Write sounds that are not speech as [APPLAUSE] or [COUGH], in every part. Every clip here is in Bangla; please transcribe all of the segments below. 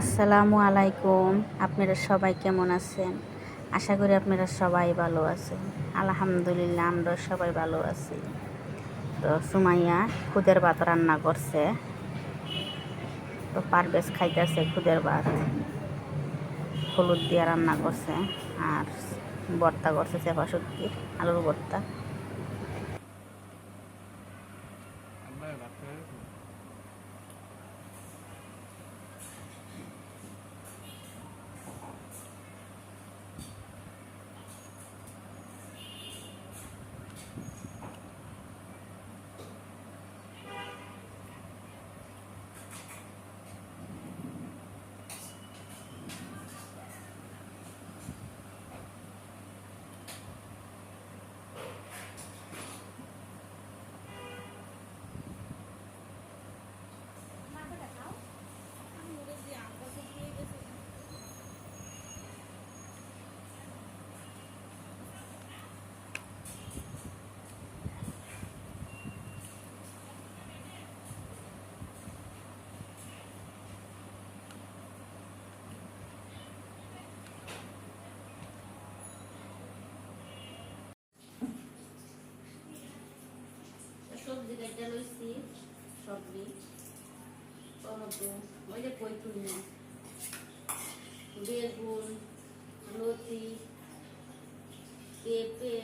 আসসালামু আলাইকুম। আপনারা সবাই কেমন আছেন? আশা করি আপনারা সবাই ভালো আছেন। আলহামদুলিল্লাহ, আমরা সবাই ভালো আছি। তো সুমাইয়া খুদের ভাত রান্না করছে। তো পারভেজ খাইতেছে খুদের ভাত। হলুদ দিয়ে রান্না করছে। আর ভর্তা করছে চেপা শুটকি, আলুর ভর্তা আল্লাহ রাখে সবজি লইছি সবজি টমেটো ওই যে কৈতুরি বেগুন, লতি, পেঁপে,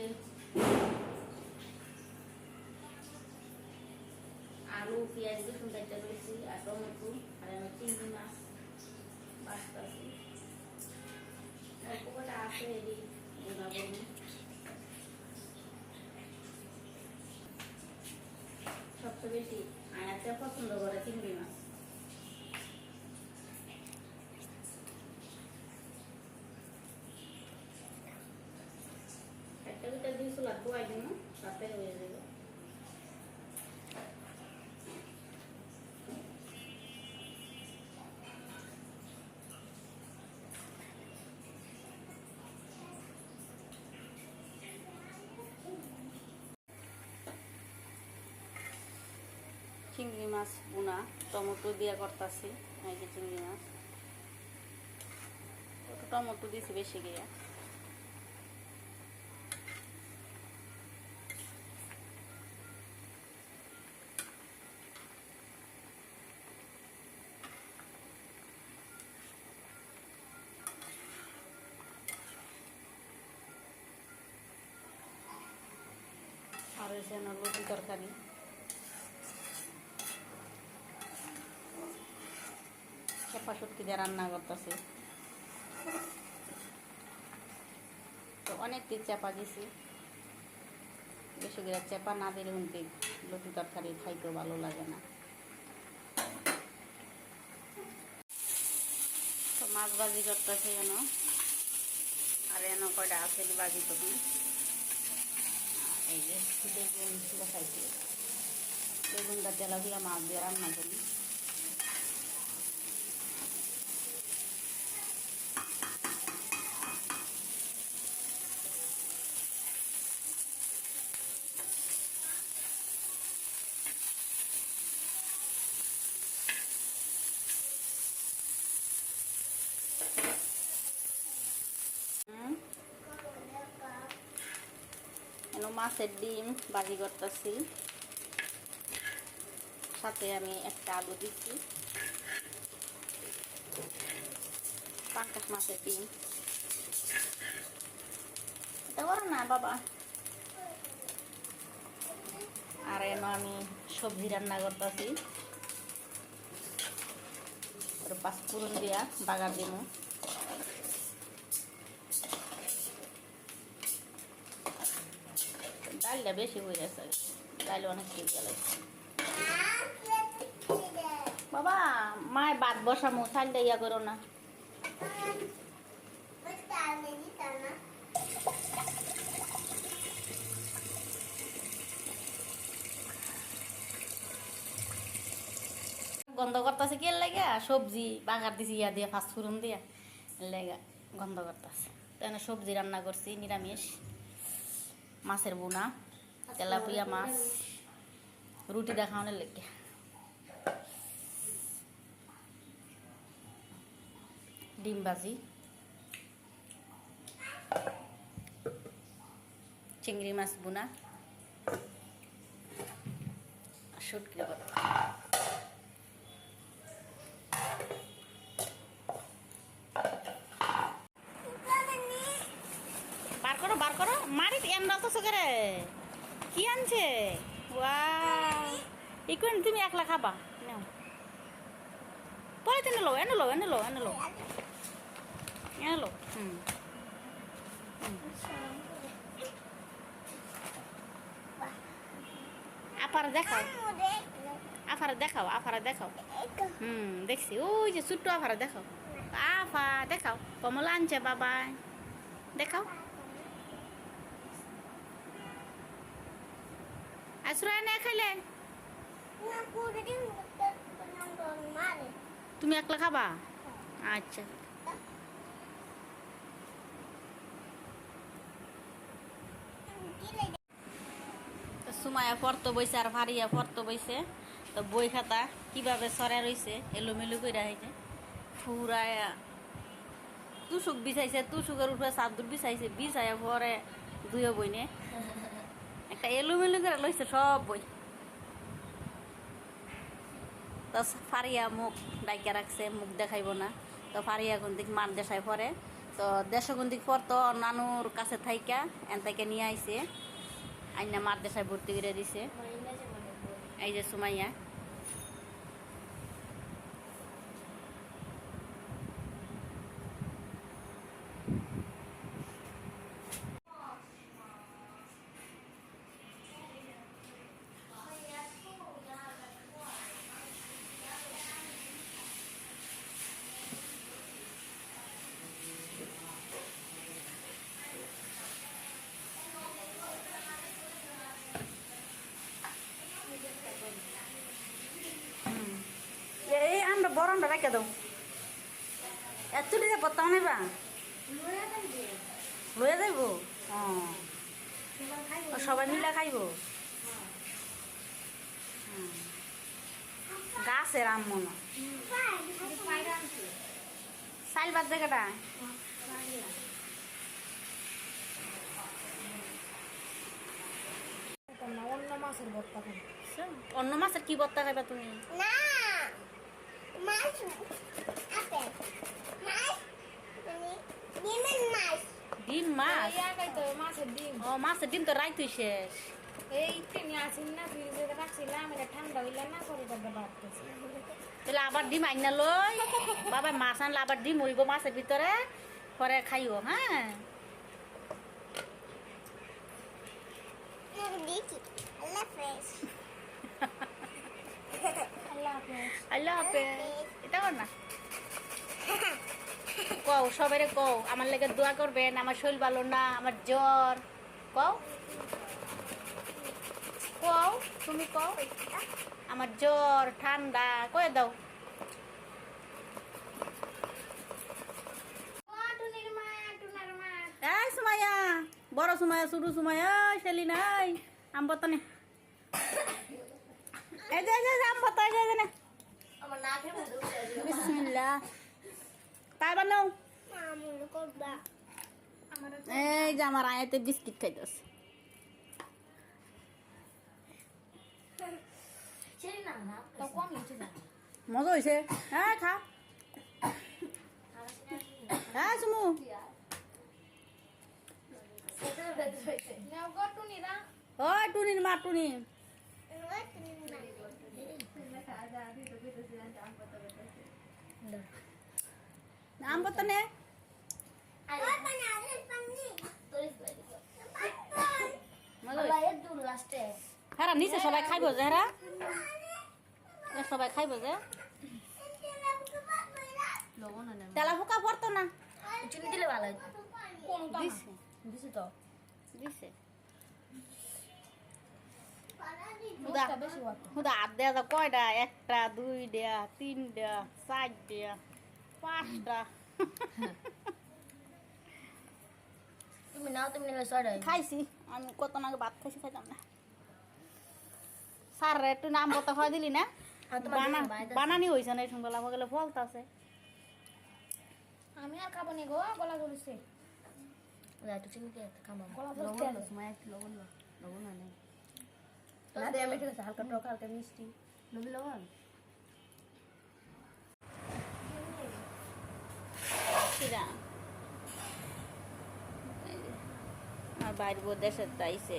আলু, পেঁয়াজ রসুন কাটা লইছি আর টমেটো, আর আমি চিংড়ি মাছ বাঁচতেছি অল্প কটা আছে, এদিক। গুণাগুণ সবচেয়ে বেশি আয়াতে পছন্দ করে চিংড়ি মাছ একটা দুটা চিংড়ি মাছ বুনা টমেটো দিয়ে করতেছি যে চিংড়ি মাছ। একটু টমেটো দিয়েছি বেশি গিয়ে। আর হয়েছে আমার রুটি তরকারি। শুটকি দিয়ে রান্না করতেছি। তো অনেকটি চেপা দিছি। বেশি করে চেপা না দিলে উনতে লতি তরকারি খাইতেও ভালো লাগে না। তো মাছ ভাজি করতেছি যেন আর এন কয়টা আছে বাজি তখন এই যে বেগুন বসাইছি বেগুনটা তেলা দিয়ে মাছ দিয়ে রান্না করি হুম এনো মাছের ডিম বাজি করতেছি। সাথে আমি একটা আলু দিচ্ছি পাঙ্কাশ মাছের ডিম। এটা না, বাবা? আর এনো আমি সবজি রান্না করতেছি। পাঁচপুরন দিয়া বাগার দিমু। ডালটা বেশি হয়ে গেছে ডাল অনেক বাবা, মায় বাদ বসামু চালটা ইয়া করো না। গন্ধ করতেছে কে লাগে? সবজি বাগার দিছি, ইয়া দিয়ে ফাস্ট ফুরন দিয়া। লেগা গন্ধ করতেছে। তাই সবজি রান্না করছি, নিরামিষ। মাছের বোনা তেলাপিয়া মাছ রুটি দেখানোর লেগে ডিম ভাজি, চিংড়ি মাছ বুনা বার করো বার করো। মারি এন্ডাল তো সকারে কি আনছে? ইকুন তুমি একলা খাবা। পরে এনে লো এনে লো এনে লো এনে লো এনে লো হুম। আপার দেখাও। আফারে দেখাও আফারে দেখাও। হুম, দেখছি। ওই যে ছোট্ট আফারে দেখাও। আফা, দেখাও। কমলা আনছে, বাবাই। দেখাও। আসরা না খাইলে? তুমি একলা খাবা? আচ্ছা। সুমায়া পড়তো বইছে আর ভারিয়া পড়তো বইছে। তো বই খাতা কীভাবে সরা রইছে, এলোমেলো করে হয়েছে ফুরায়া তুসুক বিছাইছে তুসুকের উপরে চাদর বিছাইছে, বিছাইয়া পরে দুইও বইনে। একটা এলোমেলো করে লইছে, সব বই। তো ফারিয়া মুখ ডাইকে রাখছে, মুখ দেখাইব না। তো ফারিয়া গুন্দিক মার দেশায় পরে তো দেশ পর তো নানুর কাছে থাইকা, এন থেকে নিয়ে আইছে। আইনা মার দেশায় ভর্তি করে দিছে। এই যে সুমাইয়া এই আমরা বরণটা রেখে দাও এত দিতে পড়তাম নেবা? লয়ে যাইব? সবাই মিলে খাইব। গাছের আম মনে চাইল বাদ জায়গাটা অন্য মাছের ভর্তা খাই অন্য মাছের কি বত্তা খাইবা তুমি? না মাছ আপেল মাছ মানে ডিমের মাছ ডিম মাছ? ও মাছের ডিম তো রাইতুই শেষ। এই তিনি আসিন না ফ্রিজে রাখছিলাম এটা ঠান্ডা হইলে না শরীরটা বাড়তেছে। তাহলে আবার ডিম আইনা লই। বাবা মাছ আনলে আবার ডিম হইব মাছের ভিতরে পরে খাইও হ্যাঁ। দেখি আল্লাহ [LAUGHS] আল্লাহ হাফেজ। এটা কর না [LAUGHS] কও সবাই কও আমার লেগে দোয়া করবেন আমার শরীর ভালো না আমার জ্বর। কও? কও তুমি কও? আমার জ্বর ঠান্ডা কয়ে দাও। এই সুমাইয়া বড় সুমাইয়া ছোট সুমাইয়া শেলি নাই আম বতনে এই যে এই যে, আম বত এই যে, এই আমার না খেয়ে মধ্যে বিসমিল্লাহ। তাই বানাও। আমার এই যে আমার আয়াতে বিস্কিট খাইতেছে। মজা হয়েছে হ্যাঁ খা। হ্যাঁ সুমু। ওই টুনির। মা টুনি। আম মজা হ্যাঁ নিচে সবাই খাইব যে হ্যাঁ এ সবাই খাইব যে তেলা ফুকা পড়তো না চিনি দিলে ভালো কোনটা দিছে তো দিছে হুদা দেয়া যা কয়টা একটা দুইটা তিনটা চারটা পাঁচটা তুমি নাও তুমি নিলে ছয়টাই খাইছি। আমি কত ভাত খাইছি খাইতাম না। স্যার একটু নাম বতা খাওয়া দিলি না। বানানি হয়েছে না এই সঙ্গে আমার গেলে ফলতা আছে আমি আর খাব নি গো গলা গলিছে। একটু চিনি খামাম গলা লবণ গলিছে। লবণ আনে। না দিয়ে আমি ঠিক হালকা টক হালকা মিষ্টি। নবী লবণ? এই বাইর দেশের তাইছে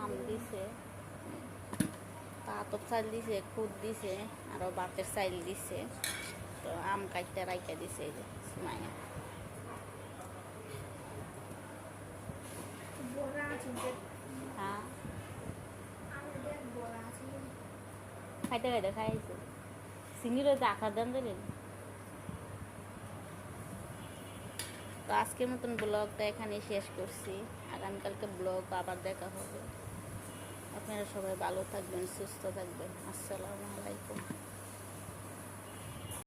আম দিছে। পাতক চাল দিছে খুদ দিছে আরও বাতের চাইল দিছে। তো আম কাটতে রাইকা দিছে এই যে যে হ্যাঁ। খাইতে খাইতে খাইছে। সিঙ্গিরও তো আখার দাম দিলেন। তো আজকের মতন ব্লগটা এখানে শেষ করছি। আগামীকালকে ব্লগ আবার দেখা হবে। আপনারা সবাই ভালো থাকবেন সুস্থ থাকবেন। আসসালামু আলাইকুম।